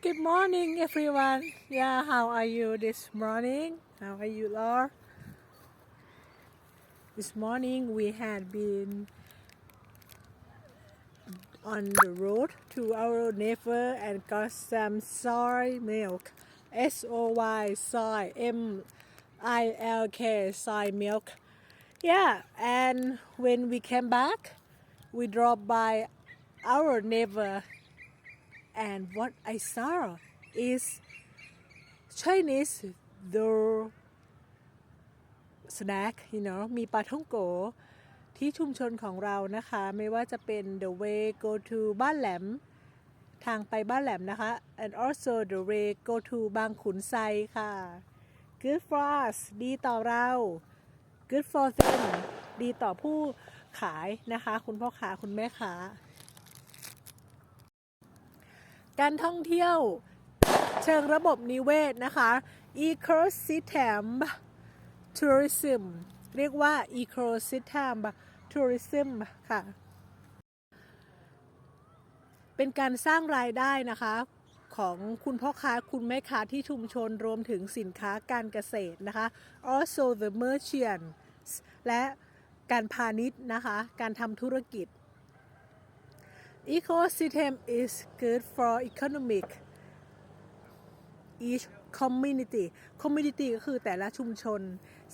Good morning, everyone. Yeah, how are you this morning? How are you, Laura? This morning we had been on the road to our neighbor and got some soy milk. S O Y soy M I L K soy milk. Yeah, and when we came back, we dropped by our neighbor and what I saw is Chinese door snack you know มีปลาท่องโกที่ชุมชนของเรานะคะ ไม่ว่าจะเป็น the way go to บ้านแหลม ทางไปบ้านแหลมนะคะ and also the way go to บางขุนไซค่ะ good for us ดีต่อเรา good for them ดีต่อผู้ขายนะคะ คุณพ่อค้าคุณแม่ค้า การท่องเที่ยวเชิงระบบนิเวศนะคะ ecosystem tourism เรียกว่า ecosystem tourism ค่ะ เป็นการสร้างรายได้นะคะของคุณพ่อค้าคุณแม่ค้าที่ชุมชนรวมถึงสินค้าการเกษตรนะคะ also the merchants และการพาณิชย์นะคะ การทำธุรกิจ ecosystem is good for economic each community community ก็คือแต่ละชุมชน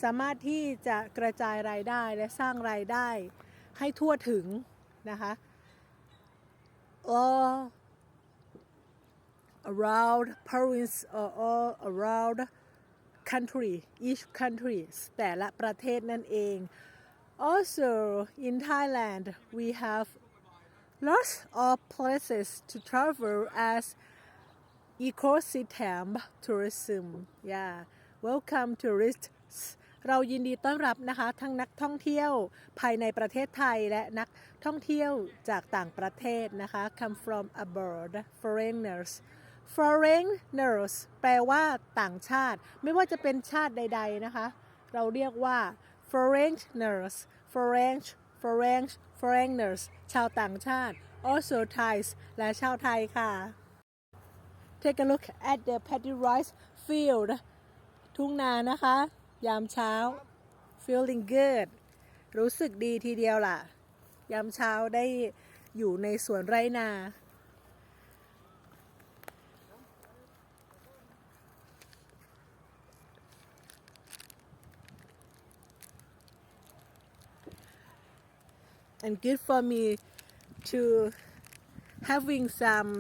สามารถที่จะกระจายรายได้และสร้างรายได้ให้ทั่วถึงนะคะ all around province or all around country each country แต่ละประเทศนั่นเอง also in Thailand we have lots of places to travel as ecosystem tourism yeah welcome tourists เรายินดีต้อนรับนะคะ ทั้งนักท่องเที่ยวภายในประเทศไทยและนักท่องเที่ยวจากต่างประเทศนะคะ come from abroad foreigners foreigners แปลว่าต่างชาติ ไม่ว่าจะเป็นชาติใด ๆ นะคะ เราเรียกว่า foreigners foreign foreign foreigners ชาวต่างชาติ also Thais และชาวไทยค่ะ Take a look at the paddy rice field ทุ่งนานะคะ ยามเช้า feeling good รู้สึกดีทีเดียวล่ะ ยามเช้าได้อยู่ในสวนไรนา and good for me to having some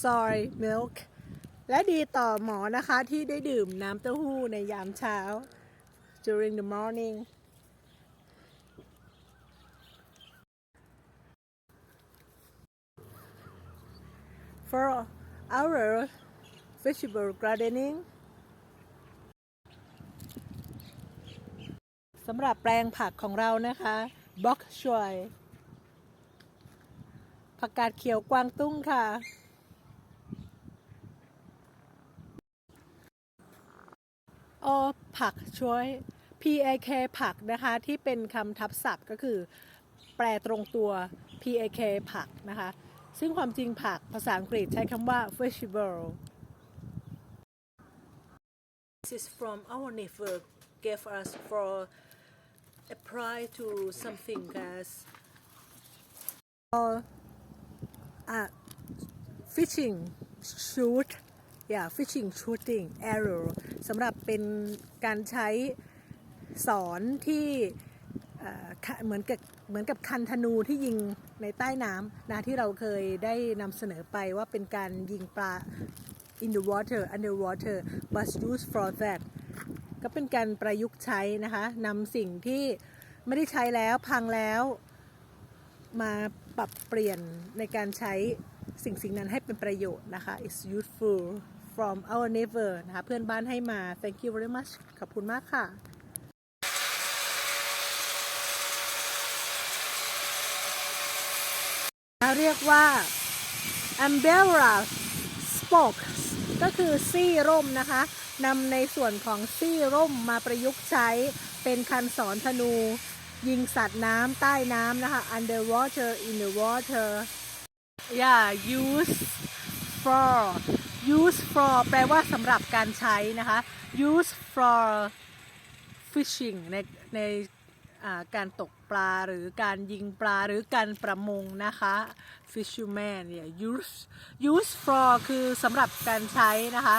soy milk และดีต่อหมอนะคะที่ได้ดื่มน้ำเต้าหู้ในยามเช้า during the morning for our vegetable gardening สำหรับแปลงผักของเรานะคะ บ็อกชวยผักกาดเขียวกวางตุ้งค่ะอผักช่วย P A K ผักนะคะที่เป็นคำทับศัพท์ก็คือ แปลตรงตัว P A K ผักนะคะ ซึ่งความจริงผักภาษาอังกฤษใช้คำว่า vegetable This is from our neighbor gave us for apply to something as or uh, fishing shoot yeah fishing shooting arrow สำหรับเป็นการใช้สอนที่เอ่อค่ะเหมือนกับเหมือนกับคันธนูที่ยิงในใต้น้ำนะที่เราเคยได้นำเสนอไปว่าเป็นการยิงปลา in the water underwater but used for that ก็เป็นการประยุกต์ใช้นะคะนำสิ่งที่ไม่ได้ใช้แล้วพังแล้วมาปรับเปลี่ยนในการใช้สิ่งสิ่งนั้นให้เป็นประโยชน์นะคะ it's useful from our neighbor นะคะ เพื่อนบ้านให้มา thank you very much ขอบคุณมากค่ะ เรียกว่า umbrella spokes ก็คือซี่ร่มนะคะ นำในส่วนของซี่ร่มมาประยุกต์ใช้เป็นคันสอนธนู ยิงสัตว์น้ำใต้น้ำนะคะ underwater in the water yeah use for use for แปลว่าสำหรับการใช้นะคะ use for fishing ในในการตกปลาหรือการยิงปลาหรือการประมงนะคะ fisherman เนี่ย use use for คือสำหรับการใช้นะคะ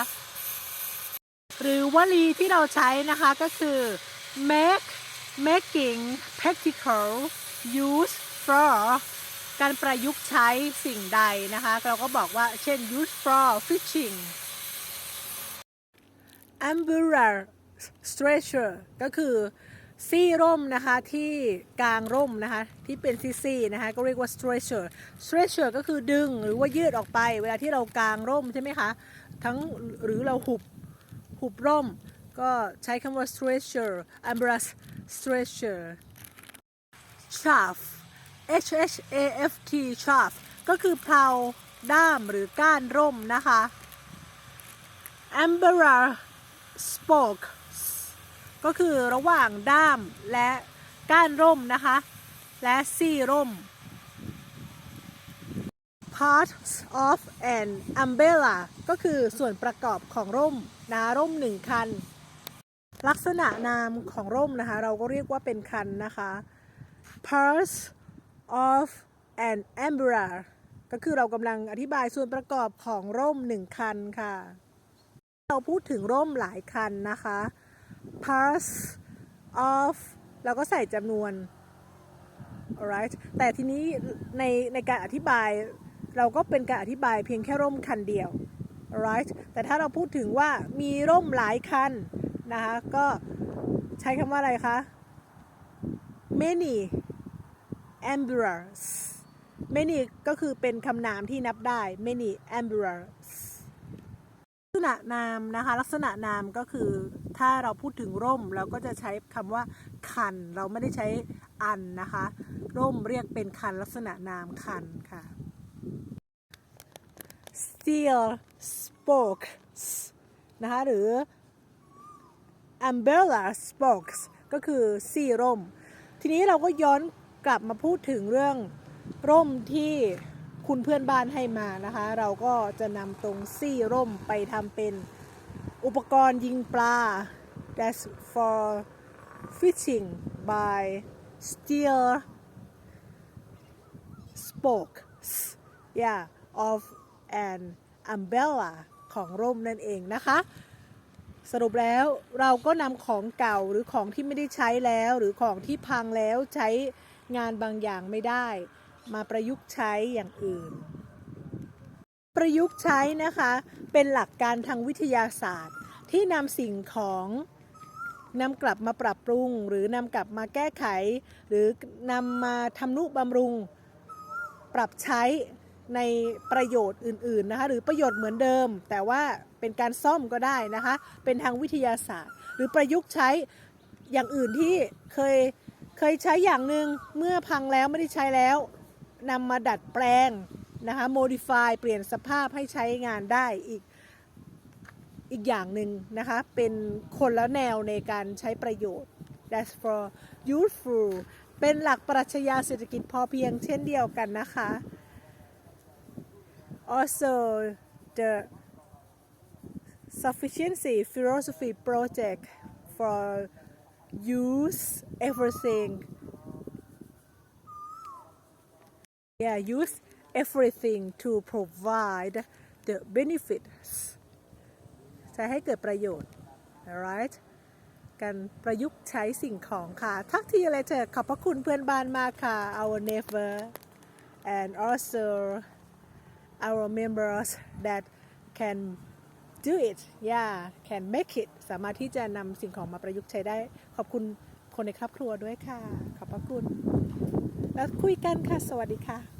หรือวลีที่เราใช้นะคะก็คือ make making practical use for การประยุกต์ใช้สิ่งใดนะคะ เราก็บอกว่าเช่น use for fishing umbrella stretcher ก็คือซี่ร่มนะคะที่กลางร่มนะคะที่เป็นซี่ๆนะคะก็เรียกว่า stretcher stretcher ก็คือดึงหรือว่ายืดออกไป เวลาที่เรากลางร่มใช่ไหมคะทั้งหรือเราหุบ หุบร่ม ก็ใช้คำว่า stretcher umbrella stretcher chaff H H A F T chaff ก็คือเพลาด้ามหรือก้านร่มนะคะ umbrella spoke ก็คือระหว่างด้ามและก้านร่มนะคะ และซี่ร่ม parts of an umbrella ก็คือส่วนประกอบของร่มนะร่มหนึ่งคัน ลักษณะนามของร่มนะคะ เราก็เรียกว่าเป็นคันนะคะ parts of an umbrella ก็คือเรากำลังอธิบายส่วนประกอบของร่มหนึ่งคันค่ะ เราพูดถึงร่มหลายคันนะคะ parts of เราก็ใส่จำนวน alright แต่ทีนี้ในในการอธิบาย เราก็เป็นการอธิบายเพียงแค่ร่มคันเดียว right แต่ถ้าเราพูดถึงว่ามีร่มหลายคันนะคะก็ใช้คำว่าอะไรคะ many umbrellas many ก็คือเป็นคำนามที่นับได้ many umbrellas ลักษณะนามนะคะ ลักษณะนามก็คือถ้าเราพูดถึงร่มเราก็จะใช้คำว่าคัน เราไม่ได้ใช้อันนะคะ ร่มเรียกเป็นคันลักษณะนามคันค่ะ steel spokes นะคะหรือ umbrella spokes ก็คือซี่ร่ม ทีนี้เราก็ย้อนกลับมาพูดถึงเรื่องร่มที่คุณเพื่อนบ้านให้มานะคะ เราก็จะนำตรงซี่ร่มไปทำเป็นอุปกรณ์ยิงปลา that's for fishing by steel spokes yeah of an umbrella ของร่มนั่นเองนะคะ สรุปแล้วเราก็นำของเก่าหรือของที่ไม่ได้ใช้แล้วหรือของที่พังแล้วใช้งานบางอย่างไม่ได้ มาประยุกต์ใช้อย่างอื่น ประยุกต์ใช้นะคะเป็นหลักการทางวิทยาศาสตร์ ที่นำสิ่งของนำกลับมาปรับปรุง หรือนำกลับมาแก้ไข หรือนำมาทำนุบำรุง ปรับใช้ ในประโยชน์อื่นๆนะคะหรือประโยชน์เหมือนเดิม แต่ว่าเป็นการซ่อมก็ได้นะคะ เป็นทางวิทยาศาสตร์ หรือประยุกต์ใช้อย่างอื่นที่เคยเคยใช้อย่างหนึ่งเมื่อพังแล้วไม่ได้ใช้แล้วนำมาดัดแปลงนะคะ modify เปลี่ยนสภาพให้ใช้งานได้อีกอีกอย่างหนึ่งนะคะ เป็นคนละแนวในการใช้ประโยชน์ that's for useful เป็นหลักปรัชญาเศรษฐกิจพอเพียงเช่นเดียวกันนะคะ also the sufficiency philosophy project for use everything yeah use everything to provide the benefits ใช้ให้เกิดประโยชน์ alright การประยุกต์ใช้สิ่งของค่ะ ทักทีอะไรเถอขอบพระคุณเพื่อนบ้านมากค่ะ our neighbor and also our members that can do it yeah can make it สามารถที่จะนำสิ่งของมาประยุกต์ใช้ได้ ขอบคุณคนในครอบครัวด้วยค่ะ ขอบพระคุณ แล้วคุยกันค่ะ สวัสดีค่ะ